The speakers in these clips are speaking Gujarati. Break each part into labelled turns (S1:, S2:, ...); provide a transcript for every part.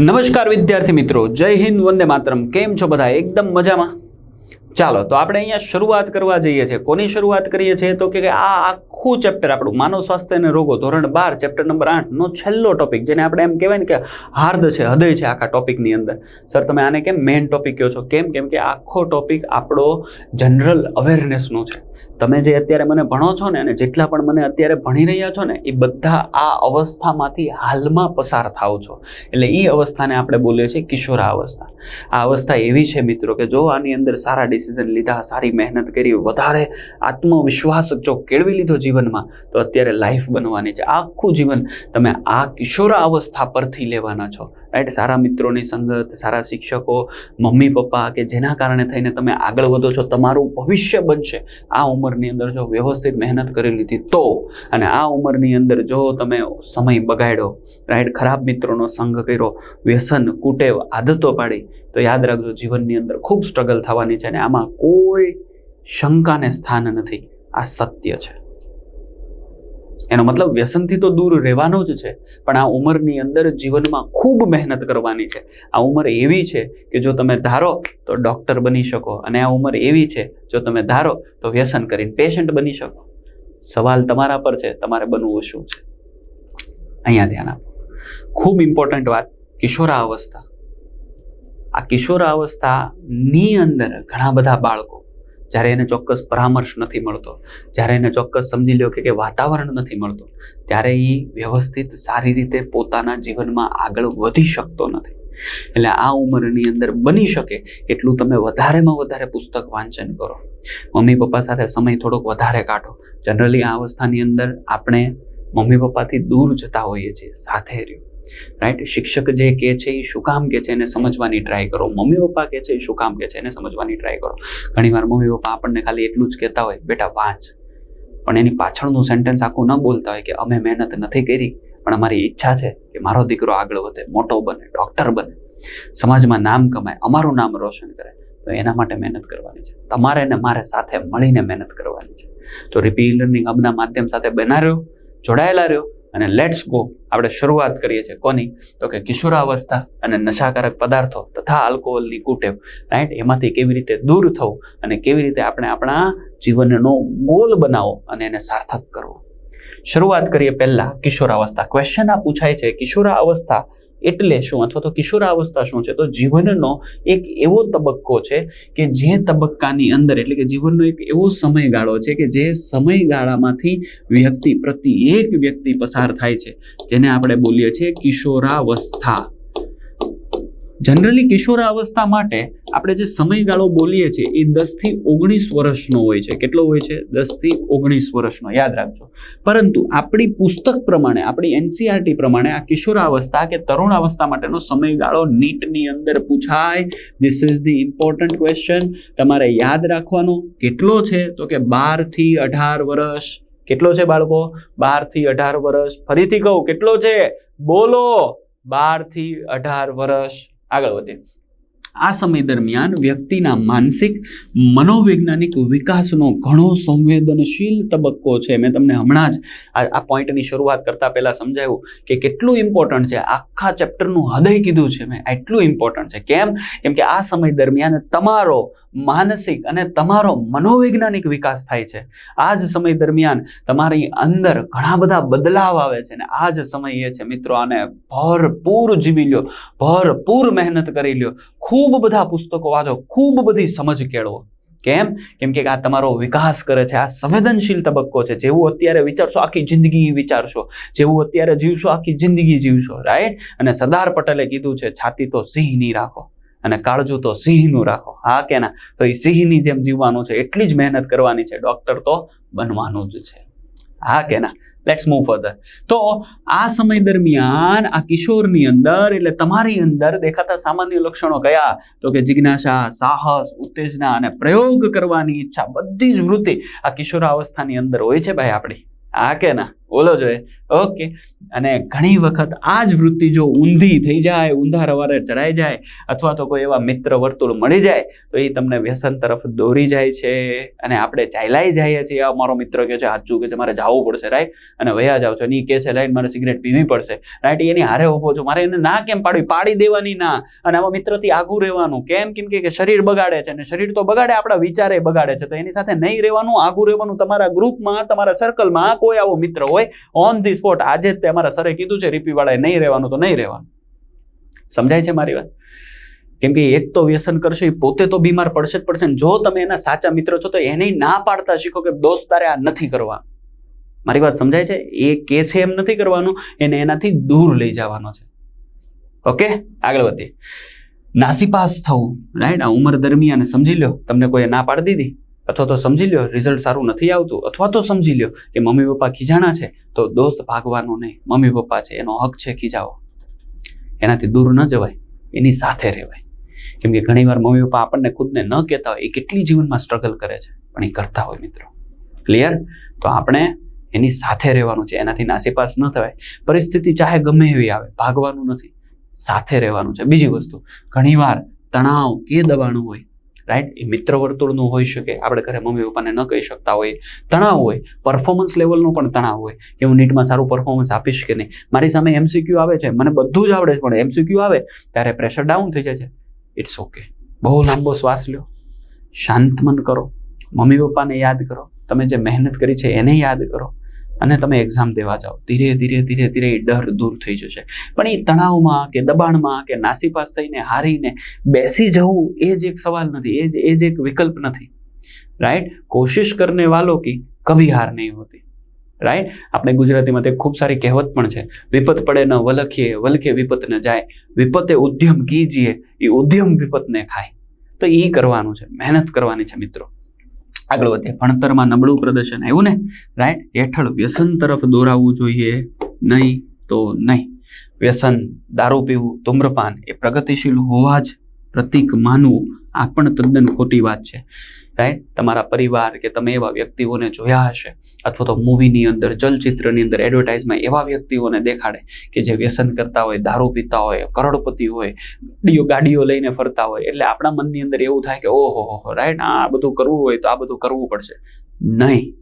S1: નમસ્કાર વિદ્યાર્થી મિત્રો જય હિન્દ વંદે માતરમ. કેમ છો બધા? એકદમ મજામાં? ચાલો, તો આપણે અહીંયા શરૂઆત કરવા જઈએ છીએ. કોની શરૂઆત કરીએ છીએ? તો કે આ આખું ચેપ્ટર આપણું માનવ સ્વાસ્થ્ય અને રોગો ધોરણ બાર ચેપ્ટર નંબર આઠનો છેલ્લો ટોપિક જેને આપણે એમ કહેવાય ને કે હાર્દ છે, હૃદય છે આખા ટોપિકની અંદર. સર તમે આને કેમ મેઇન ટોપિક કહો છો? કેમ? કેમ કે આખો ટોપિક આપણો જનરલ અવેરનેસનો છે. તમે જે અત્યારે મને ભણો છો ને અને જેટલા પણ મને અત્યારે ભણી રહ્યા છો ને, એ બધા આ અવસ્થામાંથી હાલમાં પસાર થાવ છો. એટલે એ અવસ્થાને આપણે બોલીએ છીએ કિશોરા અવસ્થા આ અવસ્થા એવી છે મિત્રો કે જો આની અંદર સારા ડિસિઝન લીધા, સારી મહેનત કરી, વધારે આત્મવિશ્વાસ જો કેળવી લીધો જીવનમાં, તો અત્યારે લાઈફ બનવાની છે. આખું જીવન તમે આ કિશોરા અવસ્થા પરથી લેવાના છો. રાઈટ સારા મિત્રોની સંગત, સારા શિક્ષકો, મમ્મી, પપ્પા કે જેના કારણે થઈને તમે આગળ વધો છો, તમારું ભવિષ્ય બનશે. આ ઉંમરની અંદર જો વ્યવસ્થિત મહેનત કરી લીધી તો, અને આ ઉંમરની અંદર જો તમે સમય બગાડ્યો રાઈટ ખરાબ મિત્રોનો સંગ કર્યો, વ્યસન, કુટેવ, આદતો પાડી તો યાદ રાખજો, જીવનની અંદર ખૂબ સ્ટ્રગલ થવાની છે અને આમાં કોઈ શંકાને સ્થાન નથી. આ સત્ય છે. એનો મતલબ વ્યસનથી તો દૂર રહેવાનું જ છે, પણ આ ઉંમરની અંદર જીવનમાં ખૂબ મહેનત કરવાની છે. આ ઉંમર એવી છે કે જો તમે ધારો તો ડૉક્ટર બની શકો અને આ ઉંમર એવી છે, જો તમે ધારો તો વ્યસન કરીને પેશન્ટ બની શકો. સવાલ તમારા પર છે, તમારે બનવું શું છે? અહીંયા ધ્યાન આપો. ખૂબ ઇમ્પોર્ટન્ટ વાત કિશોરા અવસ્થા આ કિશોરાવસ્થાની અંદર ઘણા બધા બાળકો, જ્યારે એને ચોક્કસ પરામર્શ નથી મળતો, જ્યારે એને ચોક્કસ સમજી લો કે કે વાતાવરણ નથી મળતું, ત્યારે એ વ્યવસ્થિત સારી રીતે પોતાના જીવનમાં આગળ વધી શકતો નથી. એટલે આ ઉંમરની અંદર બની શકે એટલું તમે વધારેમાં વધારે પુસ્તક વાંચન કરો. મમ્મી પપ્પા સાથે સમય થોડોક વધારે કાઢો. જનરલી આ અવસ્થાની અંદર આપણે મમ્મી પપ્પાથી દૂર જતા હોઈએ છીએ, સાથે રહ્યો. રાઈટ શિક્ષક જે કહે છે એ શું કામ કહે છે એને સમજવાની ટ્રાય કરો. મમ્મી પપ્પા કહે છે એ શું કામ કહે છે એને સમજવાની ટ્રાય કરો. ઘણીવાર મમ્મી પપ્પા આપણને ખાલી એટલું જ કહેતા હોય, બેટા, વાંચ. પણ એની પાછળનું સેન્ટેન્સ આખું ન બોલતા હોય કે, અમે મહેનત નથી કરી, પણ અમારી ઈચ્છા છે કે મારો દીકરો આગળ વધે, મોટો બને ડૉક્ટર બને. સમાજમાં નામ કમાય, અમારું નામ રોશન કરે. તો એના માટે મહેનત કરવાની છે. તમારે ને મારે સાથે મળીને મહેનત કરવાની છે. તો રિપી લર્નિંગ હબના માધ્યમ સાથે બનાવ્યો જોડાયેલા રહ્યો. અને લેટ્સ ગો આપણે શરૂઆત કરીએ છીએ કોની? તો કે કિશોરાવસ્થા અને નશાકારક પદાર્થો તથા આલ્કોહોલની કુટેવ. રાઈટ એમાંથી કેવી રીતે દૂર થવું અને કેવી રીતે આપણે આપણા જીવનનો ગોલ બનાવો અને એને સાર્થક કરવો. શરૂઆત કરીએ પહેલા કિશોરાવસ્થા. ક્વેશ્ચન આ પૂછાય છે, કિશોરાવસ્થા એટલે શું? અથવા તો કિશોરાવસ્થા શું છે? તો જીવનનો એક એવો તબક્કો છે કે જે તબક્કાની અંદર, એટલે કે જીવનનો એક એવો સમયગાળો છે કે જે સમયગાળામાંથી વ્યક્તિ પ્રતિ એક વ્યક્તિ પસાર થાય છે. જેને આપણે બોલીએ છીએ કિશોરાવસ્થા. જનરલી કિશોરાવસ્થા માટે આપણે જે સમયગાળો બોલીએ છીએ એ દસથી ઓગણીસ વર્ષનો હોય છે. કેટલો હોય છે? દસથી ઓગણીસ વર્ષનો, યાદ રાખજો. પરંતુ આપણી પુસ્તક પ્રમાણે, આપણી એનસીઆરટી પ્રમાણે આ કિશોરાવસ્થા કે તરુણાવસ્થા માટેનો સમયગાળો નીટની અંદર પૂછાય. This is the important question તમારે યાદ રાખવાનો, કેટલો છે? તો કે બારથી અઢાર વર્ષ. કેટલો છે બાળકો? બારથી અઢાર વર્ષ. ફરીથી કહું, કેટલો છે? બોલો બારથી અઢાર વર્ષ. આગળ વધીએ આ સમય દરમિયાન વ્યક્તિના માનસિક મનોવૈજ્ઞાનિક વિકાસનો ઘણો સંવેદનશીલ તબક્કો છે. મેં તમને હમણાં જ આ આ પોઈન્ટની શરૂઆત કરતા પહેલા સમજાવ્યું કે કેટલું ઇમ્પોર્ટન્ટ છે. આખા ચેપ્ટરનું હૃદય કીધું છે મેં. એટલું ઇમ્પોર્ટન્ટ છે. કેમ? કેમ કે આ સમય દરમિયાન તમારો માનસિક અને તમારો મનોવૈજ્ઞાનિક વિકાસ થાય છે. આ જ સમય દરમિયાન તમારી અંદર ઘણા બધા બદલાવ આવે છે અને આ જ સમય એ છે મિત્રો આને ભરપૂર જીવી લ્યો. ભરપૂર મહેનત કરી લ્યો. ખૂબ બધા પુસ્તકો વાંચો, ખૂબ બધી સમજ કેળવો. કેમ? કેમ કે આ તમારો વિકાસ કરે છે, આ સંવેદનશીલ તબક્કો છે. જેવું અત્યારે વિચારશો, આખી જિંદગી વિચારશો. જેવું અત્યારે જીવશો, આખી જિંદગી જીવશો રાઈટ અને સરદાર પટેલે કીધું છે, છાતી તો સિંહની રાખો અને કાળજું તો સિંહનું રાખો. હા કે ના? તો એ સિંહની જેમ જીવવાનું છે, એટલી જ મહેનત કરવાની છે ડૉક્ટર તો બનવાનું જ છે. હા કે ના? લેટ્સ મૂવ ફર્ધર તો આ સમય દરમિયાન આ કિશોરની અંદર એટલે તમારી અંદર દેખાતા સામાન્ય લક્ષણો કયા? તો કે જિજ્ઞાસા, સાહસ, ઉત્તેજના અને પ્રયોગ કરવાની ઈચ્છા બધી જ વૃત્તિ આ કિશોરાવસ્થાની અંદર હોય છે ભાઈ આપણી. આ કે ના? ઓલો જોઈએ ઓકે અને ઘણી વખત આ જ વૃત્તિ જો ઊંધી થઈ જાય, ઊંધા રવારે ચડાઈ જાય, અથવા તો કોઈ એવા મિત્ર વર્તુળ મળી જાય, તો એ તમને વ્યસન તરફ દોરી જાય છે. અને આપણે ચાલાઈ જઈએ છીએ. મારો મિત્ર કે છે સાચું કે છે, મારે જવું પડશે રાઈટ અને વયા જાવ છો. અને એ કહે છે રાઈટ મારે સિગરેટ પીવી પડશે. રાઈટ એની હારે ઊભો છો. મારે એને ના કેમ પાડવી? પાડી દેવાની ના. અને આવા મિત્રથી આઘું રહેવાનું. કેમ? કેમ કે શરીર બગાડે છે. અને શરીર તો બગાડે, આપણા વિચારે બગાડે છે. તો એની સાથે નહીં રહેવાનું, આઘું રહેવાનું તમારા ગ્રુપમાં તમારા સર્કલમાં કોઈ આવો મિત્ર હોય ઓન ધી સ્પોટ આજે જ તે સરે કીધું છે રીપી વાળાએ નહીં રહેવાનું તો નહીં રહેવાનું. સમજાય છે મારી વાત? કેમ કે એક તો વ્યસન કરશે એ પોતે તો બીમાર પડશે જ પડશે જો તમે એના સાચા મિત્ર છો તો એને ના પાડતા શીખો કે દોસ્ત તારે આ નથી કરવા મારી વાત સમજાય છે? એ કે છે એમ નથી કરવાનું, એને એનાથી દૂર લઈ જવાનો છે. ઓકે? આગળ વધીએ. નાસીપાસ થવું રાઈટ આ ઉંમર દરમિયાન, સમજી લો, તમને કોઈ ના પાડી દીધી? અથવા તો સમજી લ્યો રિઝલ્ટ સારું નથી આવતું, અથવા તો સમજી લ્યો કે મમ્મી પપ્પા ખીજાણા છે, તો દોસ્ત ભાગવાનો નહીં. મમ્મી પપ્પા છે, એનો હક છે ખીજાવો. એનાથી દૂર ન જવાય, એની સાથે રહેવાય. કેમ કે ઘણીવાર મમ્મી પપ્પા આપણને ખુદને ન કહેતા હોય, એ કેટલી જીવનમાં સ્ટ્રગલ કરે છે, પણ એ કરતા હોય મિત્રો. ક્લિયર તો આપણે એની સાથે રહેવાનું છે, એનાથી નાસીપાસ ન થવાય. પરિસ્થિતિ ચાહે ગમે એવી આવે, ભાગવાનું નથી, સાથે રહેવાનું છે. બીજી વસ્તુ, ઘણીવાર તણાવ કે દબાણું હોય રાઈટ એ મિત્ર વર્તુળનું હોઈ શકે. આપણે ઘરે મમ્મી પપ્પાને ન કહી શકતા હોય. તણાવ હોય. પરફોર્મન્સ લેવલનો પણ તણાવ હોય. કે હું નીટમાં સારું પરફોર્મન્સ આપીશ કે નહીં? મારી સામે એમસીક્યુ આવે છે. મને બધું જ આવડે છે, પણ એમસીક્યુ આવે ત્યારે પ્રેશર ડાઉન થઈ જાય છે. ઇટ્સ ઓકે બહુ લાંબો શ્વાસ લ્યો. શાંત મન કરો. મમ્મી પપ્પાને યાદ કરો. તમે જે મહેનત કરી છે એને યાદ કરો. અને તમે એક્ઝામ દેવા જાઓ. ધીરે ધીરે ધીરે ધીરે એ ડર દૂર થઈ જશે. પણ એ તણાવમાં કે દબાણમાં કે નાસીપાસ થઈને હારીને બેસી જવું એ જ એક સવાલ નથી. એ જ એ જ એક વિકલ્પ નથી. રાઈટ કોશિશ કરને વાલો કી કભી હાર નહીં હોતી. રાઈટ આપણે ગુજરાતીમાં તે ખૂબ સારી કહેવત પણ છે. વિપત પડે ન વલખીએ, વલખે વિપત ન જાય. વિપતે ઉદ્યમ કીજીએ એ ઉદ્યમ વિપતને ખાય. તો એ કરવાનું છે. મહેનત કરવાની છે મિત્રો. આગળ વધીએ ભણતરમાં નબળું પ્રદર્શન આવ્યું ને? રાઈટ હેઠળ વ્યસન તરફ દોરાવવું જોઈએ. નહીં તો નહીં. વ્યસન, દારૂ પીવું, ધૂમ્રપાન એ પ્રગતિશીલ હોવા જ પ્રતીક માનવું આ પણ તદ્દન ખોટી વાત છે. રાઈટ તમારા પરિવાર કે તમે એવા વ્યક્તિઓને જોયા હશે અથવા તો મૂવીની અંદર, ચલચિત્રની અંદર એડવર્ટાઇઝમાં એવા વ્યક્તિઓને દેખાડે કે જે વ્યસન કરતા હોય, દારૂ પીતા હોય, કરોડપતિ હોય, ગાડીઓ ગાડીઓ લઈને ફરતા હોય. એટલે આપણા મનની અંદર એવું થાય કે, ઓહો, હો રાઈટ આ બધું કરવું હોય તો આ બધું કરવું પડશે. નહીં.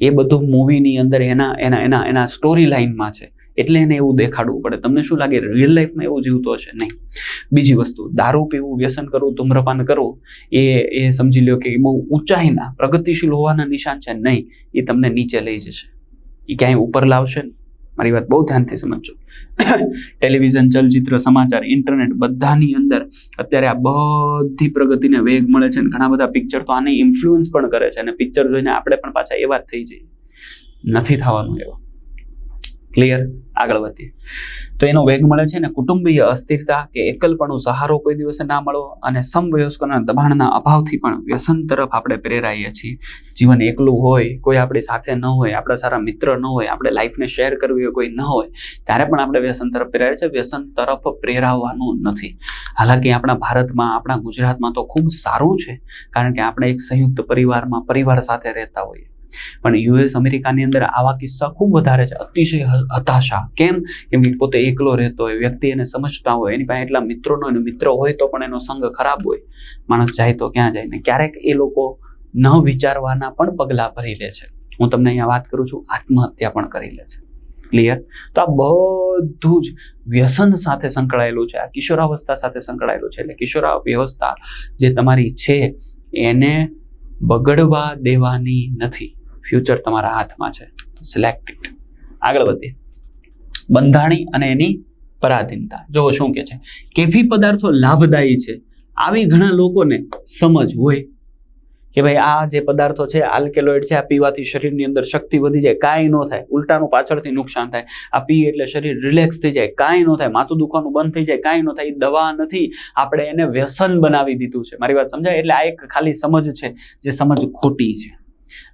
S1: એ બધું મૂવીની અંદર એના એના એના એના સ્ટોરી લાઇનમાં છે. એટલે એને એવું દેખાડવું પડે. તમને શું લાગે રિયલ લાઈફમાં એવું જીવતો હશે? નહીં. બીજી વસ્તુ, દારૂ પીવું, વ્યસન કરવું, ધૂમ્રપાન કરવું, એ એ સમજી લ્યો કે બહુ ઊંચાઈના, પ્રગતિશીલ હોવાના નિશાન છે. નહીં, એ તમને નીચે લઈ જશે. એ ક્યાંય ઉપર લાવશે ને મારી વાત બહુ ધ્યાનથી સમજજો. ટેલિવિઝન, ચલચિત્ર, સમાચાર, ઇન્ટરનેટ બધાની અંદર અત્યારે આ બધી પ્રગતિને વેગ મળે છે અને ઘણા બધા પિક્ચર તો આને ઇન્ફ્લુઅન્સ પણ કરે છે. અને પિક્ચર જોઈને આપણે પણ પાછા એવા જ થઈ જઈએ. નથી થવાનું એવા. ક્લિયર આગળ વધીએ. તો એનો વેગ મળે છે ને કુટુંબીય અસ્થિરતા કે એકલપણું સહારો કોઈ દિવસે ના મળવો અને સમવયસ્કોના દબાણના અભાવથી પણ વ્યસન તરફ આપણે પ્રેરાઈએ છીએ. જીવન એકલું હોય, કોઈ આપણી સાથે ન હોય, આપણા સારા મિત્ર ન હોય, આપણે લાઈફને શેર કરવી હોય, કોઈ ન હોય, ત્યારે પણ આપણે વ્યસન તરફ પ્રેરાય છે. વ્યસન તરફ પ્રેરાવવાનું નથી. હાલાકી આપણા ભારતમાં, આપણા ગુજરાતમાં તો ખૂબ સારું છે, કારણ કે આપણે એક સંયુક્ત પરિવારમાં પરિવાર સાથે રહેતા હોઈએ. પણ યુએસ અમેરિકાની અંદર આવા કિસ્સા ખૂબ વધારે છે. અતિશય હતાશા. કેમ? કેમ કે પોતે એકલો રહેતો હોય, વ્યક્તિ એને સમજતા હોય, એની પાસે એટલા મિત્રો એનો મિત્ર હોય તો પણ એનો સંગ ખરાબ હોય. માણસ જાય તો ક્યાં જાય ને? ક્યારેક એ લોકો ન વિચારવાના પણ પગલાં ભરી લે છે. હું તમને અહીંયા વાત કરું છું, આત્મહત્યા પણ કરી લે છે. ક્લિયર તો આ બધું જ વ્યસન સાથે સંકળાયેલું છે, આ કિશોરાવસ્થા સાથે સંકળાયેલું છે. એટલે કિશોરા વ્યવસ્થા જે તમારી છે, એને બગડવા દેવાની નથી. ફ્યુચર તમારા હાથમાં છે. સિલેક્ટ ઇટ આગળ વધીએ. બંધાણી અને એની પરાધીનતા. જુઓ શું કે છે? કેફી પદાર્થો લાભદાયી છે. આવી ઘણા લોકોને સમજ હોય કે ભાઈ આ જે પદાર્થો છે આલ્કેલોઇડ છે, આ પીવાથી શરીરની અંદર શક્તિ વધી જાય, કાંઈ ન થાય. ઉલટાનું પાછળથી નુકસાન થાય. આ પી એટલે શરીર રિલેક્સ થઈ જાય, કાંઈ ન થાય. માથું દુખવાનું બંધ થઈ જાય, કાંઈ ન થાય. એ દવા નથી. આપણે એને વ્યસન બનાવી દીધું છે. મારી વાત સમજાય? એટલે આ એક ખાલી સમજ છે, જે સમજ ખોટી છે.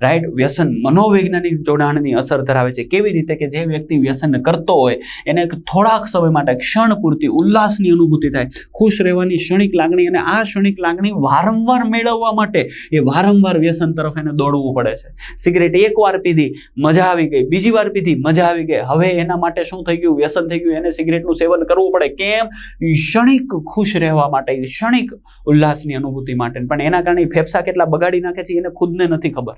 S1: રાઈટ વ્યસન મનોવૈજ્ઞાનિક જોડાણની અસર ધરાવે છે. કેવી રીતે કે જે વ્યક્તિ વ્યસન કરતો હોય, એને થોડાક સમય માટે ક્ષણ પૂરતી ઉલ્લાસની અનુભૂતિ થાય. ખુશ રહેવાની ક્ષણિક લાગણી અને આ ક્ષણિક લાગણી વારંવાર મેળવવા માટે એ વારંવાર વ્યસન તરફ એને દોડવું પડે છે. સિગરેટ એક વાર પીધી, મજા આવી ગઈ. બીજી વાર પીધી, મજા આવી ગઈ. હવે એના માટે શું થઈ ગયું? વ્યસન થઈ ગયું. એને સિગરેટનું સેવન કરવું પડે. કેમ? ક્ષણિક ખુશ રહેવા માટે ક્ષણિક ઉલ્લાસની અનુભૂતિ માટે. પણ એના કારણે ફેફસા કેટલા બગાડી નાખે છે, એને ખુદને નથી ખબર.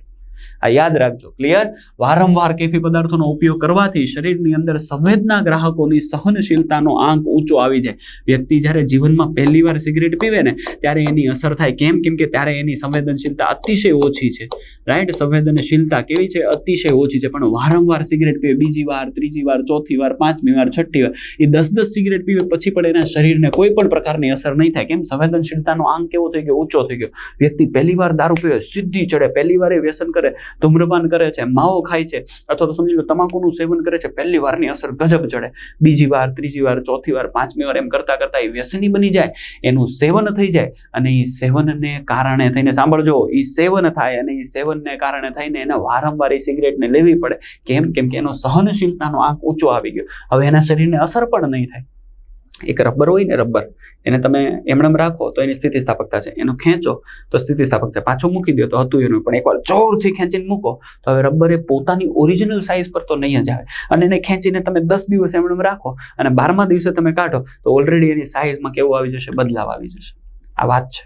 S1: આ યાદ રાખજો ક્લિયર વારંવાર કેફી પદાર્થોનો ઉપયોગ કરવાથી શરીરની અંદર સંવેદના ગ્રાહકોની સહનશીલતાનો આંક ઊંચો આવી જાય. વ્યક્તિ જ્યારે જીવનમાં પહેલી વાર સિગરેટ પીવે ને, ત્યારે એની અસર થાય. કેમ? કેમ કે ત્યારે એની સંવેદનશીલતા અતિશય ઓછી છે. રાઈટ સંવેદનશીલતા કેવી છે? અતિશય ઓછી છે. પણ વારંવાર સિગરેટ પીવે. બીજી વાર, ત્રીજી વાર, ચોથી વાર, પાંચમી વાર, છઠ્ઠી વાર, એ દસ દસ સિગરેટ પીવે પછી પણ એના શરીરને કોઈ પણ પ્રકારની અસર નહીં થાય. કેમ? સંવેદનશીલતાનો આંક કેવો થઈ ગયો? ઊંચો થઈ ગયો. વ્યક્તિ પહેલી વાર દારૂ પીવે, સીધી ચડે. પહેલી વાર એ વ્યસન કરે ધૂમ્રપાન કરે છે, માવો ખાય છે, અથવા તો સમજી લો તમાકુનું સેવન કરે છે, પહેલી વારની અસર ગજબ ચડે. બીજી વાર, ત્રીજી વાર, ચોથી વાર, પાંચમી વાર એમ કરતા કરતા એ વ્યસની બની જાય, એનું સેવન થઈ જાય અને એ સેવનને કારણે થઈને સાંભળજો એ સેવન થાય અને એ સેવનને કારણે થઈને એને વારંવાર એ સિગરેટને લેવી પડે. કેમ? કેમ કે એનો સહનશીલતાનો આંક ઊંચો આવી ગયો. હવે એના શરીરને અસર પણ નહીં થાય. એક રબર હોય ને રબર એને તમે એમણમ રાખો તો એની સ્થિતિસ્થાપકતા છે. એનો ખેંચો તો સ્થિતિસ્થાપકતા પાછું મૂકી દો તો હતું એનું પણ એકવાર જોરથી ખેંચીને મૂકો તો હવે રબર એ પોતાની ઓરિજિનલ સાઇઝ પર તો નહીં જ આવે. અને એને ખેંચીને તમે દસ દિવસ એમણમ રાખો અને બારમા દિવસે તમે કાઢો તો ઓલરેડી એની સાઇઝમાં કેવું આવી જશે? બદલાવ આવી જશે. આ વાત છે.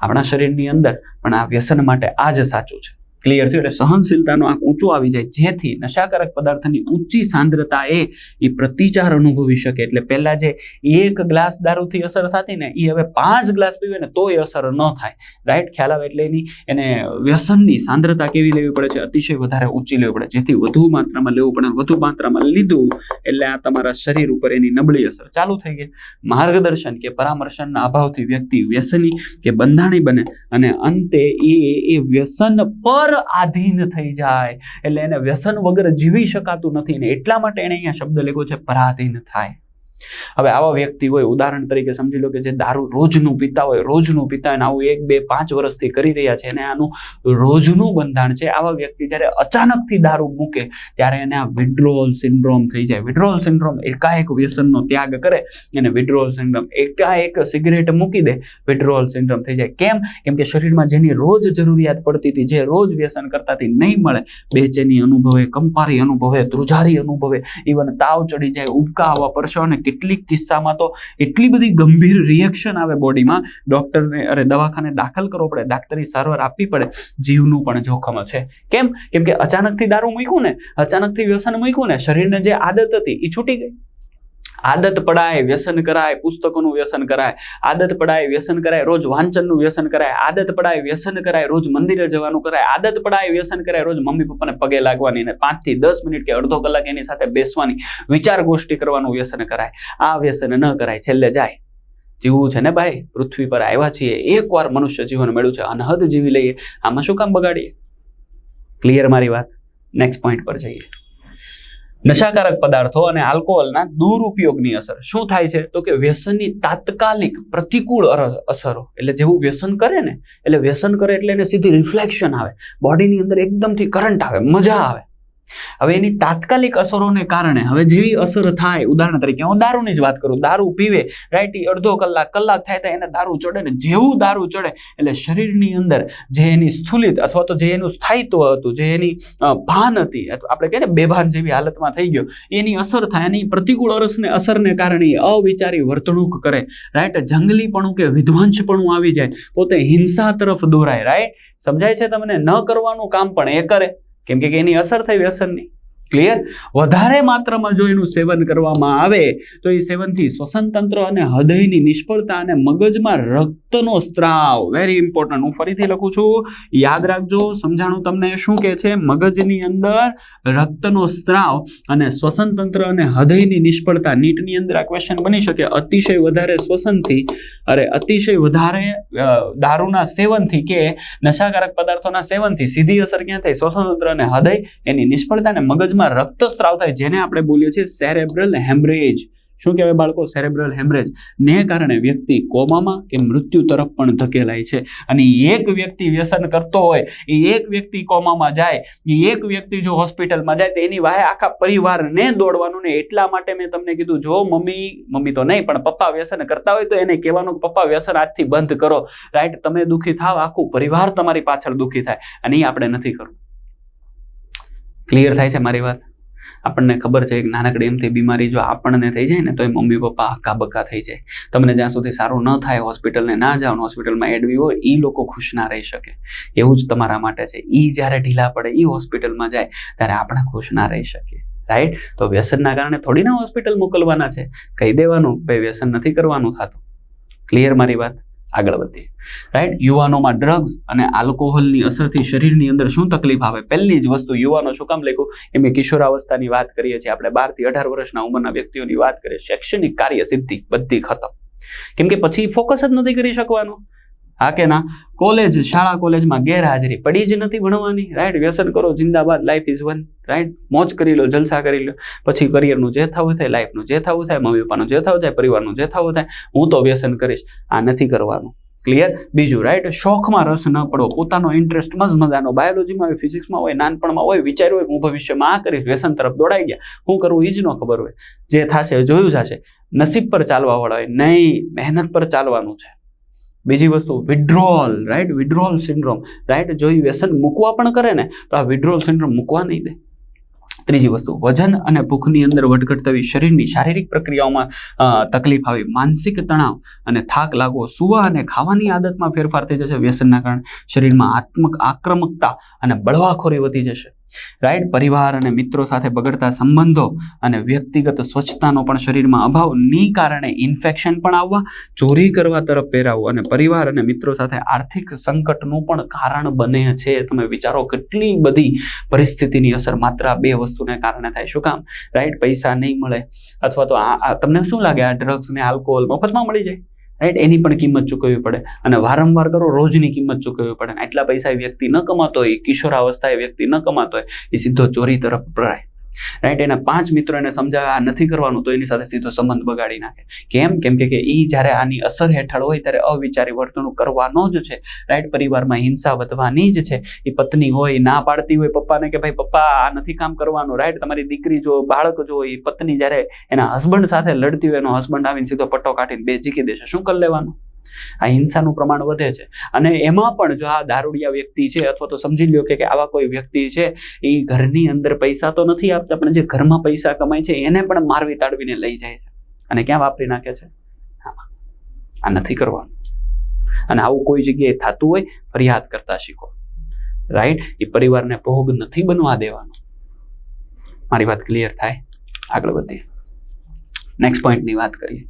S1: આપણા શરીરની અંદર પણ આ વ્યસન માટે આ જ સાચું છે. ક્લિયર થયું એટલે સહનશીલતાનો આંક ઊંચો આવી જાય. જેથી નશાકારક પદાર્થની ઊંચી સાંદ્રતા એ પ્રતિચાર અનુભવી શકે. એટલે પહેલા જે એક ગ્લાસ દારૂથી અસર થતી ને એ હવે પાંચ ગ્લાસ પીવે ને તોય અસર ન થાય. રાઈટ ખ્યાલ આવે એટલે એની? એને વ્યસનની સાંદ્રતા કેવી લેવી પડે છે? અતિશય વધારે ઊંચી લેવી પડે. જેથી વધુ માત્રામાં લેવું પડે વધુ માત્રામાં લીધું એટલે આ તમારા શરીર ઉપર એની નબળી અસર ચાલુ થઈ ગઈ. માર્ગદર્શન કે પરામર્શનના અભાવથી વ્યક્તિ વ્યસની કે બંધાણી બને અને અંતે એ એ વ્યસન પર આધીન થઈ જાય. એટલે એને વ્યસન વગર જીવી શકાતું નથી ને એટલા માટે એને અહીંયા શબ્દ લખ્યો છે, પરાધીન થાય. હવે આવા વ્યક્તિ હોય, ઉદાહરણ તરીકે સમજી લો કે જે દારૂ રોજનું પીતા હોય, રોજનું પીતા અને આવું એક બે પાંચ વર્ષથી કરી રહ્યા છે અને આનું રોજનું બંધાણ છે. આવા વ્યક્તિ જ્યારે અચાનકથી દારૂ મૂકે, ત્યારે એને આ વિડ્રોલ સિન્ડ્રોમ થઈ જાય. વિડ્રોલ સિન્ડ્રોમ એકાએક વ્યસનનો ત્યાગ કરે અને વિડ્રોલ સિન્ડ્રોમ એકાએક સિગરેટ મૂકી દે વિડ્રોલ સિન્ડ્રોમ થઈ જાય. કેમ? કેમ કે શરીરમાં જેની રોજ જરૂરિયાત પડતી હતી, જે રોજ વ્યસન કરતાથી નહીં મળે. બેચેની અનુભવે, કંપારી અનુભવે, ધ્રુજારી અનુભવે. ઇવન તાવ ચડી જાય, ઉબકા આવવા પડશે અને કેટલીક કિસ્સામાં તો એટલી બધી ગંભીર રિએક્શન આવે બોડીમાં ડૉક્ટરને અરે દવાખાને દાખલ કરવો પડે ડાક્ટરી સારવાર આપવી પડે, જીવનું પણ જોખમ છે. કેમ? કેમ કે અચાનકથી દારૂ મૂક્યું ને, અચાનકથી વ્યસન મૂક્યું ને, શરીરને જે આદત હતી એ છૂટી ગઈ. આદત પડાય, વ્યસન કરાય, પુસ્તકોનું વ્યસન કરાય, આદત પડાય, વ્યસન કરાય, રોજ વાંચનનું વ્યસન કરાય, આદત પડાય, વ્યસન કરાય, રોજ મંદિરે જવાનું કરાય, આદત પડાય, વ્યસન કરાય, રોજ મમ્મી પપ્પાને પગે લાગવાની અને પાંચથી દસ મિનિટ કે અડધો કલાક એની સાથે બેસવાની, વિચાર ગોષ્ઠી કરવાનું વ્યસન કરાય. આ વ્યસન ન કરાય, છેલ્લે જાય. જીવવું છે ને ભાઈ? પૃથ્વી પર આવ્યા છીએ. એકવાર મનુષ્ય જીવન મળ્યું છે, અનહદ જીવી લઈએ. આમાં શું કામ બગાડીએ? ક્લિયર મારી વાત? નેક્સ્ટ પોઈન્ટ પર જઈએ. નશાકારક પદાર્થો અને આલ્કોહોલના દુરુપયોગની અસર. શું થાય છે? તો કે વ્યસનની તાત્કાલિક પ્રતિકૂળ અસરો. એટલે જેવું વ્યસન કરે ને, એટલે વ્યસન કરે એટલે એને સીધી રિફ્લેક્શન આવે. બોડીની અંદર એકદમથી કરંટ આવે, મજા આવે. હવે એની તાત્કાલિક અસરોને કારણે, હવે જેવી અસર થાય, ઉદાહરણ તરીકે, હું દારૂની જ વાત કરું, દારૂ પીવે, રાઈટ એ અડધો કલાક કલાક થાય તો એને દારૂ ચડે ને જેવું દારૂ ચડે, એટલે શરીરની અંદર જે એની સ્થુલિત અથવા તો જે એનું સ્થાયિત્વ હતું, જે એની ભાન હતી આપણે કહીએ ને બેભાન જેવી હાલતમાં થઈ ગયો, એની અસર થાય, એની પ્રતિકૂળ અરસને, અસરને કારણે અવિચારી વર્તણૂક કરે, રાઈટ? જંગલીપણું કે વિધ્વંસપણું આવી જાય, પોતે હિંસા તરફ દોરાય, રાઈટ? સમજાય છે તમને? ન કરવાનું કામ પણ એ કરે. કેમ કે એની અસર થઈ વ્યસનની. ક્લિયર વધારે માત્રામાં જો એનું સેવન કરવામાં આવે, તો એ સેવનથી શ્વસનતંત્ર અને હૃદયની નિષ્ફળતા અને મગજમાં રક્તનો સ્ત્રાવ. વેરી ઇમ્પોર્ટન્ટ હું ફરીથી લખું છું. યાદ રાખજો, સમજાણું તમને શું કહે છે? મગજની અંદર રક્તનો સ્ત્રાવ અને શ્વસન તંત્ર અને હૃદયની નિષ્ફળતા. નીટની અંદર આ ક્વેશ્ચન બની શકે. અતિશય વધારે શ્વસનથી, અરે અતિશય વધારે દારૂના સેવનથી કે નશાકારક પદાર્થોના સેવનથી સીધી અસર ક્યાં થાય શ્વસનતંત્ર અને હૃદય, એની નિષ્ફળતા અને મગજમાં રક્તસ્ત્રાવ થાય, જેને આપણે બોલીએ છીએ સેરેબ્રલ હેમરેજ શું કહેવાય બાળકો? સેરેબ્રલ હેમરેજ ને કારણે વ્યક્તિ કોમામાં કે મૃત્યુ તરફ પણ ધકેલાય છે. અને એક વ્યક્તિ વ્યસન કરતો હોય, એ એક વ્યક્તિ કોમામાં જાય, એ એક વ્યક્તિ જો હોસ્પિટલમાં જાય, તો એની વાહે આખા પરિવારને દોડવાનું ને એટલા માટે મેં તમને કીધું, જો મમ્મી મમ્મી તો નહીં, પણ પપ્પા વ્યસન કરતા હોય તો એને કહેવાનું કે, પપ્પા, વ્યસન આજથી બંધ કરો. રાઈટ તમે દુઃખી થાવ, આખું પરિવાર તમારી પાછળ દુઃખી થાય. અને એ આપણે નથી કરવું. ક્લિયર થાય છે મારી વાત? આપણને ખબર છે કે નાનકડી એમથી બીમારી જો આપણને થઈ જાય ને, તો એ મમ્મી, પપ્પા હક્કા બક્કા થઈ જાય. તમને જ્યાં સુધી સારું ન થાય, હોસ્પિટલને ના જાઓ હોસ્પિટલમાં એડવી હોય એ લોકો ખુશ ના રહી શકે. એવું જ તમારા માટે છે. એ જ્યારે ઢીલા પડે એ હોસ્પિટલમાં જાય, ત્યારે આપણે ખુશ ના રહી શકીએ રાઈટ તો વ્યસનના કારણે થોડી ના હોસ્પિટલ મોકલવાના છે. કહી દેવાનું, ભાઈ, વ્યસન નથી કરવાનું થતું. ક્લિયર મારી વાત? આગળ વધીએ. રાઈટ યુવાનોમાં ડ્રગ્સ અને આલ્કોહોલની અસરથી શરીરની અંદર શું તકલીફ આવે? પહેલી જ વસ્તુ યુવાનો શું કામ લખ્યું? એ મેં કિશોરાવસ્થાની વાત કરીએ છીએ આપણે. બારથી અઢાર વર્ષના ઉંમરના વ્યક્તિઓની વાત કરીએ. શૈક્ષણિક કાર્ય સિદ્ધિ બધી ખતમ. કેમ કે પછી ફોકસ જ નથી કરી શકવાનું. હા કે ના? કોલેજ શાળા કોલેજમાં ગેરહાજરી પડી જ નથી ભણવાની. રાઈટ વ્યસન કરો, જિંદાબાદ લાઈફ ઇઝ વન રાઈટ મોજ કરી લો, જલસા કરી લો. પછી કરિયરનું જે થવું થાય લાઈફનું જે થવું થાય, મમ્મી પપ્પાનું જે થવું થાય, પરિવારનું જે થવું થાય, હું તો વ્યસન કરીશ. આ નથી કરવાનું. ક્લિયર બીજું રાઈટ શોખમાં રસ ન પડવો. પોતાનો ઇન્ટરેસ્ટ મજાનો. બાયોલોજીમાં હોય ફિઝિક્સમાં હોય, નાનપણમાં હોય, વિચાર્યું હોય હું ભવિષ્યમાં આ કરીશ, વ્યસન તરફ દોડાઈ ગયા. હું કરવું એ જ ન ખબર હોય. જે થશે જોયું થશે નસીબ પર ચાલવા વાળા હોય. નહીં, મહેનત પર ચાલવાનું છે. બીજી વસ્તુ withdrawal right withdrawal syndrome right જો એ વ્યસન મૂકવા પણ કરે ને, તો આ વિડ્રોલ સિન્ડ્રોમ મૂકવા નહીં દે. ત્રીજી વસ્તુ, વજન અને ભૂખની અંદર વધઘટ થવી શરીરની શારીરિક પ્રક્રિયાઓમાં તકલીફ આવી. માનસિક તણાવ અને થાક લાગવો, સુવા અને ખાવાની આદતમાં ફેરફાર થઈ જશે. વ્યસનના કારણે શરીરમાં આત્મક, આક્રમકતા અને બળવાખોરી વધી જશે. રાઈટ પરિવાર અને મિત્રો સાથે બગડતા સંબંધો અને વ્યક્તિગત સ્વચ્છતાનો પણ શરીરમાં અભાવની કારણે ઇન્ફેક્શન પણ આવવા, ચોરી કરવા તરફ પહેરાવવું અને પરિવાર અને મિત્રો સાથે આર્થિક સંકટનું પણ કારણ બને છે. તમે વિચારો કેટલી બધી પરિસ્થિતિની અસર માત્ર બે વસ્તુને કારણે થાય. શું કામ? રાઈટ પૈસા નહીં મળે. અથવા તો આ તમને શું લાગે? આ ડ્રગ્સ ને આલ્કોહોલ મફતમાં મળી જાય? રાઈટ એની પણ કિંમત ચૂકવવી પડે. અને વારંવાર કરો, રોજની કિંમત ચૂકવવી પડે. એટલા પૈસા એ વ્યક્તિ ન કમાતો હોય કિશોરાવસ્થા એ વ્યક્તિ ન કમાતો હોય, એ સીધો ચોરી તરફ પરાય. રાઈટ એના પાંચ મિત્રો એને સમજાવે, આ નથી કરવાનું, તો એની સાથે સીધો સંબંધ બગાડી નાખે. કેમ? કેમ કે એ જ્યારે આની અસર હેઠળ હોય ત્યારે અવિચારી વર્તણૂક કરવાનો જ છે. રાઈટ પરિવારમાં હિંસા વધવાની જ છે. એ પત્ની હોય ના પાડતી હોય પપ્પાને કે ભાઈ, પપ્પા, આ નથી કામ કરવાનું. રાઈટ તમારી દીકરી જો, બાળક જો એ પત્ની જ્યારે એના હસબન્ડ સાથે લડતી હોય, એનો હસબન્ડ આવીને સીધો પટ્ટો કાઢીને બે જીકી દેશે. શું કરી લેવાનું? આ હિંસાનું પ્રમાણ વધે છે. અને એમાં પણ જો આ દારૂડિયા વ્યક્તિ છે અથવા તો સમજી લ્યો કે આવા કોઈ વ્યક્તિ છે, એ ઘરની અંદર પૈસા તો નથી આપતા, પણ જે ઘરમાં પૈસા કમાય છે, એને પણ મારવી તાડવીને લઈ જાય છે. અને ક્યાં વાપરી નાખે છે? આ નથી કરવાનું. અને આવું કોઈ જગ્યાએ થતું હોય, ફરિયાદ કરતા શીખો. રાઈટ એ પરિવારને ભોગ નથી બનવા દેવાનો. મારી વાત ક્લિયર થાય? આગળ વધીએ. નેક્સ્ટ પોઈન્ટની વાત કરીએ.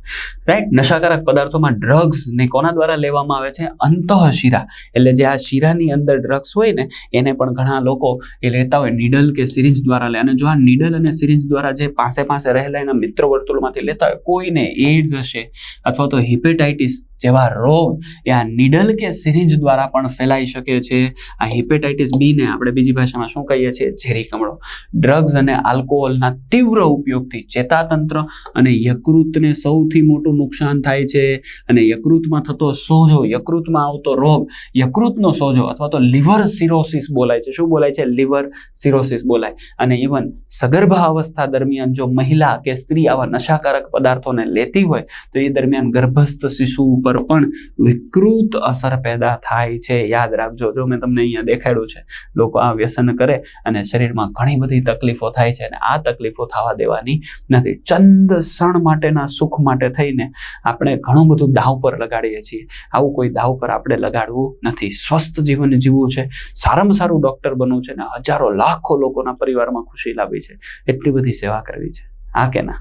S1: રાઈટ નશાકારક પદાર્થોમાં ડ્રગ્સ ને કોના દ્વારા લેવામાં આવે છે? અંતઃશિરા. એટલે જે આ શીરાની અંદર ડ્રગ્સ હોય ને, એને પણ ઘણા લોકો એ લેતા હોય. નીડલ કે સિરિંજ દ્વારા લે. અને જો આ નીડલ અને સિરિંજ દ્વારા જે પાસે પાસે રહેલા એના મિત્ર વર્તુળમાંથી લેતા હોય, કોઈને એડ્સ હશે અથવા તો હિપેટાઇટિસ જેવા રોગ એ આ નીડલ કે સિરિંજ દ્વારા પણ ફેલાઈ શકે છે. આ હિપેટાઇટિસ બીને આપણે બીજી ભાષામાં શું કહીએ છીએ? ઝેરી કમળો. ડ્રગ્સ અને આલ્કોહોલના તીવ્ર ઉપયોગથી ચેતાતંત્ર અને યકૃતને સૌથી મોટું નુકસાન થાય છે. અને યકૃતમાં થતો સોજો, યકૃતમાં આવતો રોગ, યકૃતનો સોજો અથવા તો લિવર સિરોસિસ બોલાય છે. શું બોલાય છે? લિવર સિરોસિસ બોલાય. અને ઇવન સગર્ભા અવસ્થા દરમિયાન જો મહિલા કે સ્ત્રી આવા નશાકારક પદાર્થોને લેતી હોય, તો એ દરમિયાન ગર્ભસ્થ શિશુ ઉપર પણ વિકૃત અસર પેદા થાય છે. યાદ રાખજો, જો મેં તમને અહીંયા દેખાડ્યું છે, લોકો આ વ્યસન કરે અને શરીરમાં ઘણી બધી તકલીફો થાય છે અને આ તકલીફો થવા દેવાની નથી. ચંદ ક્ષણ માટેના સુખ માટે થઈને આપણે ઘણું બધું દાવ પર લગાડીએ છીએ. આવું કોઈ દાવ પર આપણે લગાડવું નથી. સ્વસ્થ જીવન જીવવું છે. સારામાં સારું ડોક્ટર બનવું છે ને હજારો લાખો લોકોના પરિવારમાં ખુશી લાવી છે. એટલી બધી સેવા કરવી છે. આ કે ના?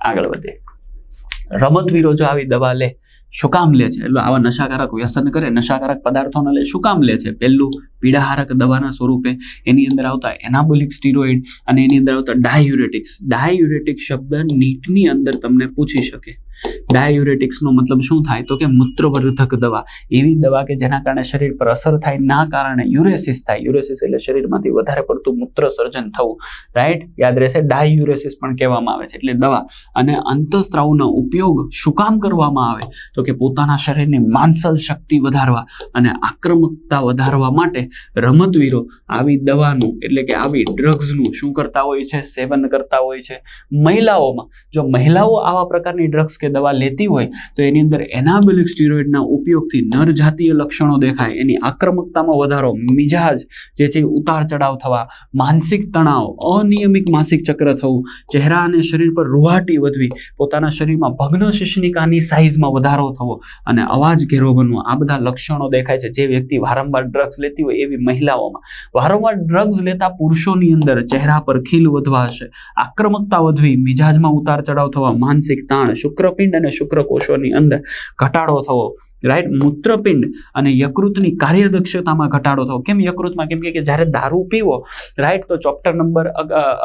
S1: આગળ વધે રમતવીરો જો આવી દવા લે શું કામ લે છે? એટલે આવા નશાકારક વ્યસન કરે, નશાકારક પદાર્થોને લે શું કામ લે છે? પહેલું પીડાહારક દવાના સ્વરૂપે એની અંદર આવતા એનાબોલિક સ્ટીરોઇડ અને એની અંદર આવતા ડાયુરેટિક્સ ડાયુરેટિક શબ્દ નીટની અંદર તમને પૂછી શકે. ડાયુરેટિક્સનો મતલબ શું થાય? તો કે મૂત્રવર્ધક દવા. એવી દવા કે જેના કારણે શરીર પર અસર થાય, ના કારણે યુરેસિસ થાય. યુરેસિસ એટલે શરીરમાંથી વધારે પડતું મૂત્ર સર્જન થવું. રાઈટ યાદ રહેશે ડાયુરેસિસ પણ કહેવામાં આવે છે. એટલે દવા. અને અંતઃસ્ત્રાવનો ઉપયોગ શું કામ કરવામાં આવે? તો કે પોતાના શરીરની માંસલ શક્તિ વધારવા અને આક્રમકતા વધારવા માટે રમતવીરો આવી દવાનું, એટલે કે આવી ડ્રગ્સનું શું કરતા હોય છે? સેવન કરતા હોય છે. મહિલાઓમાં. જો મહિલાઓ આવા પ્રકારની ડ્રગ્સ કે દવા લેતી હોય તો એની અંદર એનાબોલિક સ્ટીરોઇડના ઉપયોગથી નરજાતીય લક્ષણો દેખાય. એની આક્રમકતામાં વધારો, મિજાજ જે છે ઉતાર ચડાવ થવા, માનસિક તણાવ, અનિયમિત માસિક ચક્ર થવું, ચહેરા અને શરીર પર રૂહાટી વધવી, પોતાના શરીરમાં ભગ્ન શિશ્નિકાની સાઇઝમાં વધારો થવો અને અવાજ ઘેરો બનવો. આ બધા લક્ષણો દેખાય છે. જે વ્યક્તિ વારંવાર ડ્રગ્સ લેતી હોય એવી મહિલાઓમાં. વારંવાર ડ્રગ્સ લેતા પુરુષોની અંદર ચહેરા પર ખીલ વધવા હશે. આક્રમકતા વધવી, મિજાજમાં ઉતાર ચઢાવ થવા, માનસિક તાણ શુક્રપિંડ અને શુક્રકોષોની અંદર ઘટાડો થવો રાઈટ મૂત્રપિંડ અને યકૃતની કાર્યદક્ષતામાં ઘટાડો થવો. કેમ યકૃતમાં? કેમ કે જ્યારે દારૂ પીવો રાઈટ તો ચોપ્ટર નંબર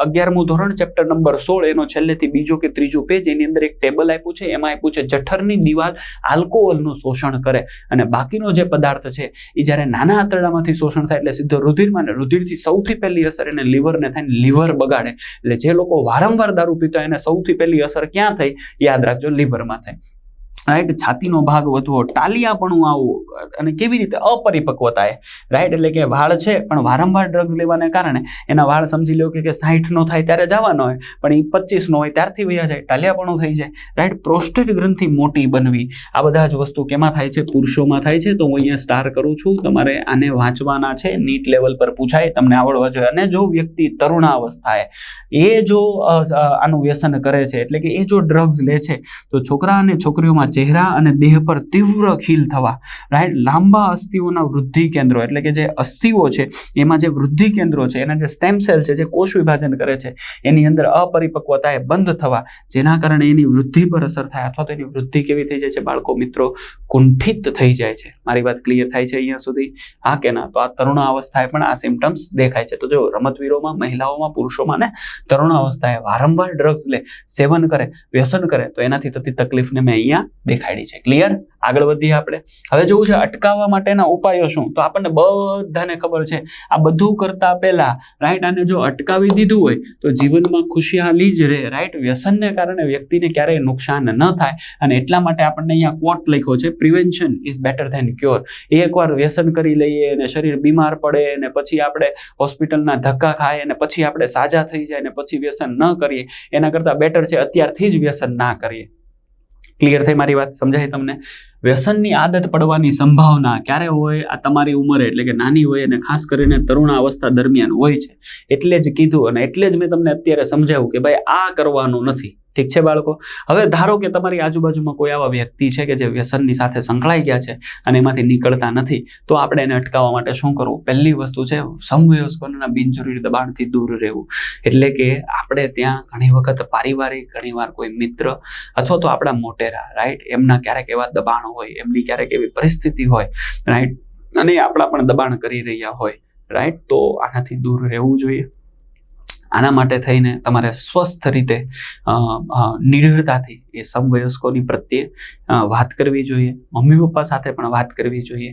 S1: અગિયારમું ધોરણ ચેપ્ટર નંબર સોળ, એનો છેલ્લેથી બીજો કે ત્રીજો પેજ એની અંદર એક ટેબલ આપ્યું છે. એમાં આપ્યું છે, જઠરની દિવાલ આલ્કોહોલનું શોષણ કરે. અને બાકીનો જે પદાર્થ છે એ જ્યારે નાના આંતરડામાંથી શોષણ થાય, એટલે સીધો રુધિરમાં, ને રુધિરથી સૌથી પહેલી અસર એને લીવરને થાય લીવર બગાડે. એટલે જે લોકો વારંવાર દારૂ પીતા એને સૌથી પહેલી અસર ક્યાં થઈ? યાદ રાખજો લીવરમાં થાય. રાઈટ છાતીનો ભાગ વધવો ટાલિયાપણું આવવું, અને કેવી રીતે અપરિપક્વતા એ? રાઈટ એટલે કે વાળ છે, પણ વારંવાર ડ્રગ્સ લેવાને કારણે એના વાળ સમજી લો કે સાહીઠનો થાય ત્યારે જવાનો હોય, પણ એ પચીસનો હોય ત્યારથી વયા જાય ટાલિયાપણું થઈ જાય. રાઈટ પ્રોસ્ટેટ ગ્રંથિ મોટી બનવી. આ બધા જ વસ્તુ કેમાં થાય છે? પુરુષોમાં થાય છે? તો હું અહીંયા સ્ટાર કરું છું. તમારે આને વાંચવાના છે નીટ લેવલ પર પૂછાય, તમને આવડવા જોઈએ. અને જો વ્યક્તિ તરુણાવસ્થાએ એ જો આનું વ્યસન કરે છે, એટલે કે એ જો ડ્રગ્સ લે છે, તો છોકરા અને છોકરીઓમાં ચહેરા અને દેહ પર તીવ્ર ખીલ થવા રાઈટ લાંબા અસ્થિઓના વૃદ્ધિ કેન્દ્રો, એટલે કે જે અસ્થિઓ છે, એમાં જે વૃદ્ધિ કેન્દ્રો છે, એના જે સ્ટેમ સેલ છે, જે કોષ વિભાજન કરે છે, એની અંદર અપરિપક્વતા એ બંધ થવા, જેના કારણે એની વૃદ્ધિ પર અસર થાય, અથવા તો એની વૃદ્ધિ કેવી થઈ જાય છે, બાળકો, મિત્રો, કુંઠિત થઈ જાય છે. મારી વાત ક્લિયર થાય છે અહીંયા સુધી? હા કે ના? તો આ તરુણ અવસ્થાએ પણ આ સિમ્ટમ્સ દેખાય છે. તો જો રમતવીરોમાં, મહિલાઓમાં, પુરુષોમાં ને તરુણ અવસ્થાએ વારંવાર ડ્રગ્સ લે, સેવન કરે, વ્યસન કરે, તો એનાથી થતી તકલીફને મેં અહીંયા દેખાડી છે. ક્લિયર આગળ વધીએ આપણે. હવે જોવું છે, અટકાવવા માટેના ઉપાયો શું? તો આપણને બધાને ખબર છે, આ બધું કરતા પહેલા રાઈટ આને જો અટકાવી દીધું હોય, તો જીવનમાં ખુશિયાલી જ રહે. રાઈટ વ્યસનને કારણે વ્યક્તિને ક્યારેય નુકસાન ન થાય. અને એટલા માટે આપણને અહીંયા કોટ લખ્યો છે prevention is better than cure એકવાર વ્યસન કરી લઈએ અને શરીર બીમાર પડે અને પછી આપણે હોસ્પિટલના ધક્કા ખાય અને પછી આપણે સાજા થઈ જાય અને પછી વ્યસન ન કરીએ, એના કરતાં બેટર છે, અત્યારથી જ વ્યસન ના કરીએ. ક્લિયર થઈ મારી વાત? સમજાય તમને? વ્યસનની આદત પડવાની સંભાવના ક્યારે હોય? આ તમારી ઉંમરે એટલે કે નાની હોય અને ખાસ કરીને તરુણાવસ્થા દરમિયાન હોય છે. એટલે જ કીધું અને એટલે જ મેં તમને અત્યારે સમજાવ્યું કે ભાઈ આ કરવાનું નથી. ઠીક છે બાળકો? હવે ધારો કે તમારી આજુબાજુમાં કોઈ આવા વ્યક્તિ છે કે જે વ્યસનની સાથે સંકળાઈ ગયા છે અને એમાંથી નીકળતા નથી, તો આપણે એને અટકાવવા માટે શું કરવું? પહેલી વસ્તુ છે, સમવયસ્કોના બિનજરૂરી દબાણથી દૂર રહેવું. એટલે કે આપણે ત્યાં ઘણી વખત પારિવારિક ઘણીવાર કોઈ મિત્ર અથવા તો આપણા મોટેરા રાઈટ એમના ક્યારેક એવા દબાણ હોય, એમની ક્યારેક એવી પરિસ્થિતિ હોય રાઈટ અને આપણા પણ દબાણ કરી રહ્યા હોય રાઈટ તો આનાથી દૂર રહેવું જોઈએ. આના માટે થઈને તમારે સ્વસ્થ રીતે નિડરતાથી એ સમવયસ્કોની પ્રત્યે વાત કરવી જોઈએ. મમ્મી પપ્પા સાથે પણ વાત કરવી જોઈએ.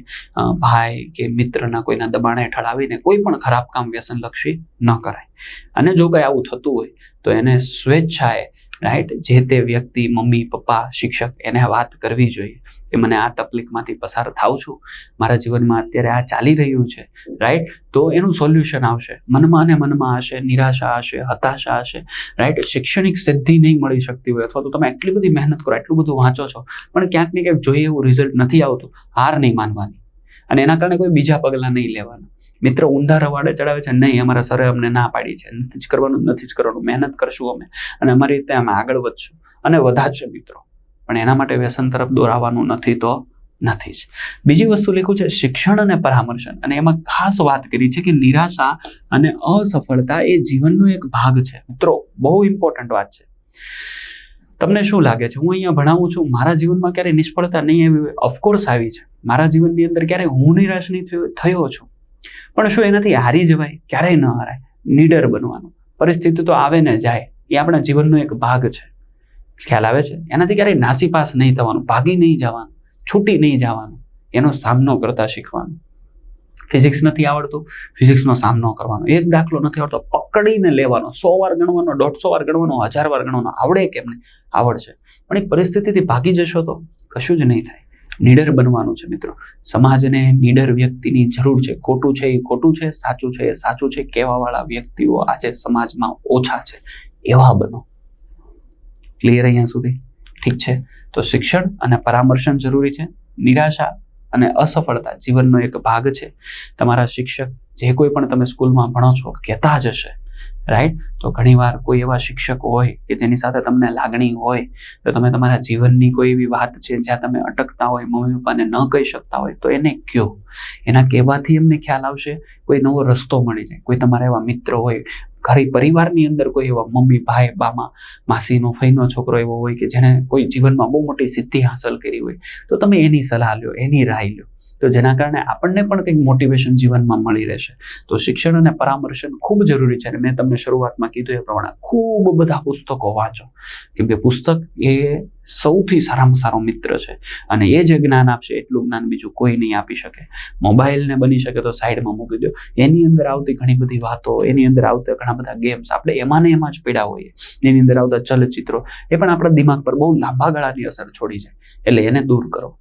S1: ભાઈ કે મિત્રના કોઈના દબાણ હેઠળ આવીને કોઈ પણ ખરાબ કામ વ્યસનલક્ષી ન કરાય. અને જો કંઈ આવું થતું હોય, તો એને સ્વેચ્છાએ રાઈટ જે તે વ્યક્તિ, મમ્મી, પપ્પા, શિક્ષક એને વાત કરવી જોઈએ. કે મને આ તકલીફમાંથી પસાર થાઉં છું. મારા જીવનમાં અત્યારે આ ચાલી રહ્યું છે. રાઈટ તો એનું સોલ્યુશન આવશે. મનમાં અને મનમાં હશે, નિરાશા હશે, હતાશા હશે. રાઈટ શૈક્ષણિક સિદ્ધિ નહીં મળી શકતી હોય અથવા તો તમે એટલી બધી મહેનત કરો એટલું બધું વાંચો છો, પણ ક્યાંક ને ક્યાંક જોઈએ એવું રિઝલ્ટ નથી આવતું. હાર નહીં માનવાની. અને એના કારણે કોઈ બીજા પગલાં નહીં લેવાના. મિત્રો ઊંધા રવાડે ચડાવે છે. નહીં, અમારા સરે અમને ના પાડી છે. નથી જ કરવાનું, નથી જ કરવાનું. મહેનત કરશું અમે. અને અમારી રીતે અમે આગળ વધશું. અને વધારશે મિત્રો. પણ એના માટે વ્યસન તરફ દોરાવાનું નથી તો નથી જ. બીજી વસ્તુ લખ્યું છે, શિક્ષણ અને પરામર્શન. અને એમાં ખાસ વાત કરી છે કે નિરાશા અને અસફળતા એ જીવનનો એક ભાગ છે. મિત્રો, બહુ ઇમ્પોર્ટન્ટ વાત છે. તમને શું લાગે છે? હું અહીંયા ભણાવું છું. મારા જીવનમાં ક્યારેય નિષ્ફળતા નહીં આવી ઓફકોર્સ આવી છે. મારા જીવનની અંદર ક્યારેય હું નિરાશ નહીં થયો છું. પણ શું એનાથી હારી જવાય? ક્યારેય ન હારાય. નીડર બનવાનું. પરિસ્થિતિ તો આવે ને જાય. એ આપણા જીવનનો એક ભાગ છે. ખ્યાલ આવે છે? એનાથી ક્યારેય નાસીપાસ નહીં થવાનું, ભાગી નહીં જવાનું, છૂટી નહીં જવાનું. એનો સામનો કરતા શીખવાનું. ફિઝિક્સ નથી આવડતું, ફિઝિક્સનો સામનો કરવાનો. એક દાખલો નથી આવડતો, પકડીને લેવાનો. સો વાર ગણવાનો, દોઢસો વાર ગણવાનો, હજાર વાર ગણવાનો. આવડે કેમ નહીં? આવડશે. પણ એ પરિસ્થિતિથી ભાગી જશો તો કશું જ નહીં થાય. નીડર બનવાનું છે મિત્રો. સમાજને નીડર વ્યક્તિની જરૂર છે. ખોટું છે એ ખોટું છે, સાચું છે એ સાચું છે. કહેવાવાળા વ્યક્તિઓ આજે સમાજમાં ઓછા છે. એવા બનો. ક્લિયર અહીંયા સુધી? ઠીક છે? તો શિક્ષણ અને પરામર્શન જરૂરી છે. નિરાશા અને અસફળતા જીવનનો એક ભાગ છે. તમારા શિક્ષક જે કોઈ પણ તમે સ્કૂલમાં ભણો છો, કહેતા જ હશે. રાઈટ તો ઘણીવાર કોઈ એવા શિક્ષક હોય કે જેની સાથે તમને લાગણી હોય, તો તમે તમારા જીવનની કોઈ એવી વાત છે જ્યાં તમે અટકતા હોય, મમ્મી પપ્પાને ન કહી શકતા હોય, તો એને કહો. એના કહેવાથી એમને ખ્યાલ આવશે, કોઈ નવો રસ્તો મળી જાય. કોઈ તમારા એવા મિત્ર હોય, ઘરે પરિવારની અંદર કોઈ એવા મમ્મી, ભાઈ, બામા, માસીનો, ફઈનો છોકરો એવો હોય કે જેને કોઈ જીવનમાં બહુ મોટી સિદ્ધિ હાંસલ કરી હોય, તો તમે એની સલાહ લ્યો એની રાય લ્યો તો જેના કારણે આપણને પણ કંઈક મોટિવેશન જીવનમાં મળી રહેશે. તો શિક્ષણ અને પરામર્શન ખૂબ જરૂરી છે અને મેં તમને શરૂઆતમાં કીધું એ પ્રમાણે ખૂબ બધા પુસ્તકો વાંચો. કેમકે પુસ્તક એ સૌથી સારામાં સારો મિત્ર છે અને એ જે જ્ઞાન આપશે એટલું જ્ઞાન બીજું કોઈ નહીં આપી શકે. મોબાઈલને બની શકે તો સાઈડમાં મૂકી દો. એની અંદર આવતી ઘણી બધી વાતો, એની અંદર આવતા ઘણા બધા ગેમ્સ આપણે એમાં ને એમાં જ પીડા હોઈએ. એની અંદર આવતા ચલચિત્રો, એ પણ આપણા દિમાગ પર બહુ લાંબા ગાળાની અસર છોડી જાય. એટલે એને દૂર કરો.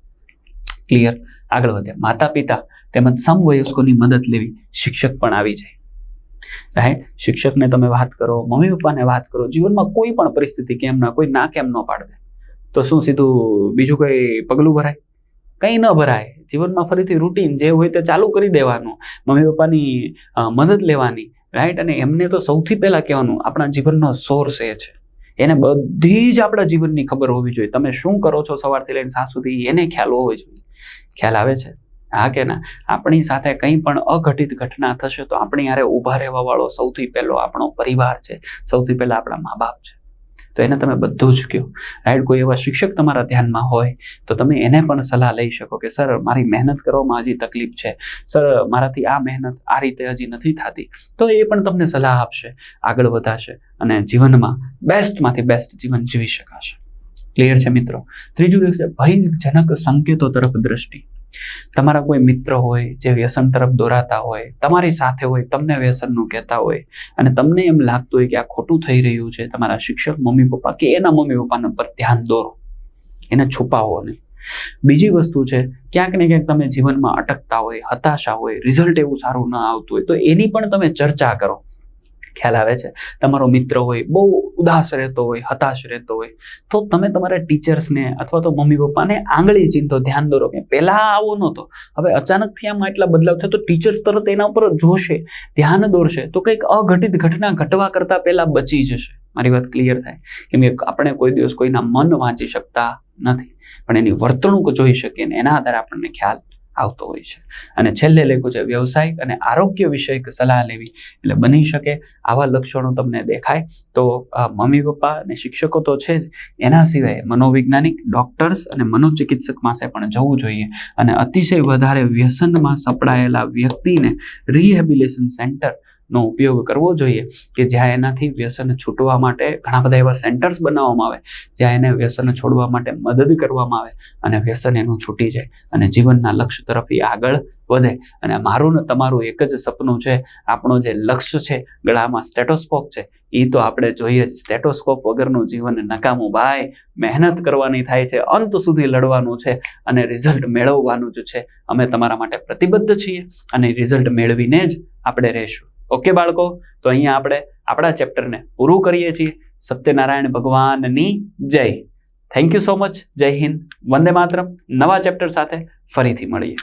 S1: ક્લિયર આગળ વધ્યા માતા પિતા તેમજ સમવયસ્કોની મદદ લેવી શિક્ષક પણ આવી જાય. રાઈટ શિક્ષકને તમે વાત કરો, મમ્મી પપ્પાને વાત કરો, જીવનમાં કોઈ પણ પરિસ્થિતિ કેમ ના કોઈ ના કેમ ન પાડે. તો શું સીધું બીજું કોઈ પગલું ભરાય? કંઈ ન ભરાય. જીવનમાં ફરીથી રૂટીન જે હોય તે ચાલુ કરી દેવાનું. મમ્મી પપ્પાની મદદ લેવાની. રાઈટ અને એમને તો સૌથી પહેલાં કહેવાનું, આપણા જીવનનો સોર્સ એ છે. એને બધી જ આપણા જીવનની ખબર હોવી જોઈએ. તમે શું કરો છો સવારથી લઈને સાંજ સુધી, એને ખ્યાલ હોવો જોઈએ. ખ્યાલ આવે છે? હા કે ના? આપણી સાથે કંઈ પણ અઘટિત ઘટના થશે તો આપણી હારે ઊભા રહેવા વાળો સૌથી પહેલો આપણો પરિવાર છે. સૌથી પહેલાં આપણા મા બાપ છે. તો એને તમે બધું જ કહો. રાઈટ? કોઈ એવા શિક્ષક તમારા ધ્યાનમાં હોય તો તમે એને પણ સલાહ લઈ શકો કે, સર, મારી મહેનત કરવામાં હજી તકલીફ છે. સર, મારાથી આ મહેનત આ રીતે હજી નથી થતી. તો એ પણ તમને સલાહ આપશે. આગળ વધાશે અને જીવનમાં બેસ્ટમાંથી બેસ્ટ જીવન જીવી શકાશે. ક્લિયર છે મિત્રો? ત્રીજું છે ભયજનક સંકેતો તરફ દ્રષ્ટિ. તમારા કોઈ મિત્ર હોય જે વ્યસન તરફ દોરાતા હોય, તમારી સાથે હોય, તમને વ્યસનનું કહેતા હોય, અને તમને એમ લાગતું હોય કે આ ખોટું થઈ રહ્યું છે, તમારા શિક્ષક, મમ્મી પપ્પા કે એના મમ્મી પપ્પાના પર ધ્યાન દોરો. એને છુપાવો નહીં બીજી વસ્તુ છે, ક્યાંક ને ક્યાંક તમે જીવનમાં અટકતા હોય, હતાશા હોય રિઝલ્ટ એવું સારું ન આવતું હોય, તો એની પણ તમે ચર્ચા કરો. ખ્યાલ આવે છે. તમારો મિત્ર હોય, બહુ ઉદાસ રહેતો હોય, હતાશ રહેતો હોય, તો તમે તમારા ટીચર્સને અથવા તો મમ્મી પપ્પાને આંગળી ચિંતો ધ્યાન દોરો કે પહેલાં આવો નહોતો. હવે અચાનકથી આમાં એટલા બદલાવ થયો તો ટીચર્સ તરત એના ઉપર જોશે, ધ્યાન દોરશે, તો કંઈક અઘટિત ઘટના ઘટવા કરતાં પહેલાં બચી જશે. મારી વાત ક્લિયર થાય? કેમ કે આપણે કોઈ દિવસ કોઈના મન વાંચી શકતા નથી. પણ એની વર્તણૂક જોઈ શકીએ ને એના આધારે આપણને ખ્યાલ આવતો હોય છે. અને છેલ્લે લખ્યું છે, વ્યવસાયિક અને આરોગ્ય વિષયક સલાહ લેવી. એટલે બની શકે આવા લક્ષણો તમને દેખાય. તો મમ્મી, પપ્પા અને શિક્ષકો તો છે જ. એના સિવાય મનોવૈજ્ઞાનિક, ડોક્ટર્સ અને મનોચિકિત્સક પાસે પણ જવું જોઈએ. અને અતિશય વધારે વ્યસનમાં સપડાયેલા વ્યક્તિને રિહેબિલેશન સેન્ટર નો ઉપયોગ કરવો જોઈએ કે જ્યાં એનાથી વ્યસન છૂટવા માટે ઘણા બધા એવા સેન્ટર્સ બનાવવામાં આવે, જ્યાં એને વ્યસન છોડવા માટે મદદ કરવામાં આવે અને વ્યસન એનું છૂટી જાય અને જીવનના લક્ષ્ય તરફ એ આગળ વધે. અને મારું ને તમારું એક જ સપનું છે, આપણો જે લક્ષ્ય છે, ગળામાં સ્ટેટોસ્કોપ છે એ તો આપણે જોઈએ જ. સ્ટેટોસ્કોપ વગરનું જીવન નકામું ભાઈ મહેનત કરવાની થાય છે, અંત સુધી લડવાનું છે અને રિઝલ્ટ મેળવવાનું જ છે. અમે તમારા માટે પ્રતિબદ્ધ છીએ અને રિઝલ્ટ મેળવીને જ આપણે રહીશું. ઓકે બાળકો, તો અહીંયા આપણે આપણા ચેપ્ટરને પૂરું કરીએ છીએ. સત્યનારાયણ ભગવાનની જય. થેન્ક યુ સો મચ જય હિન્દ. વંદે માત્રમ. નવા ચેપ્ટર સાથે ફરીથી મળીએ.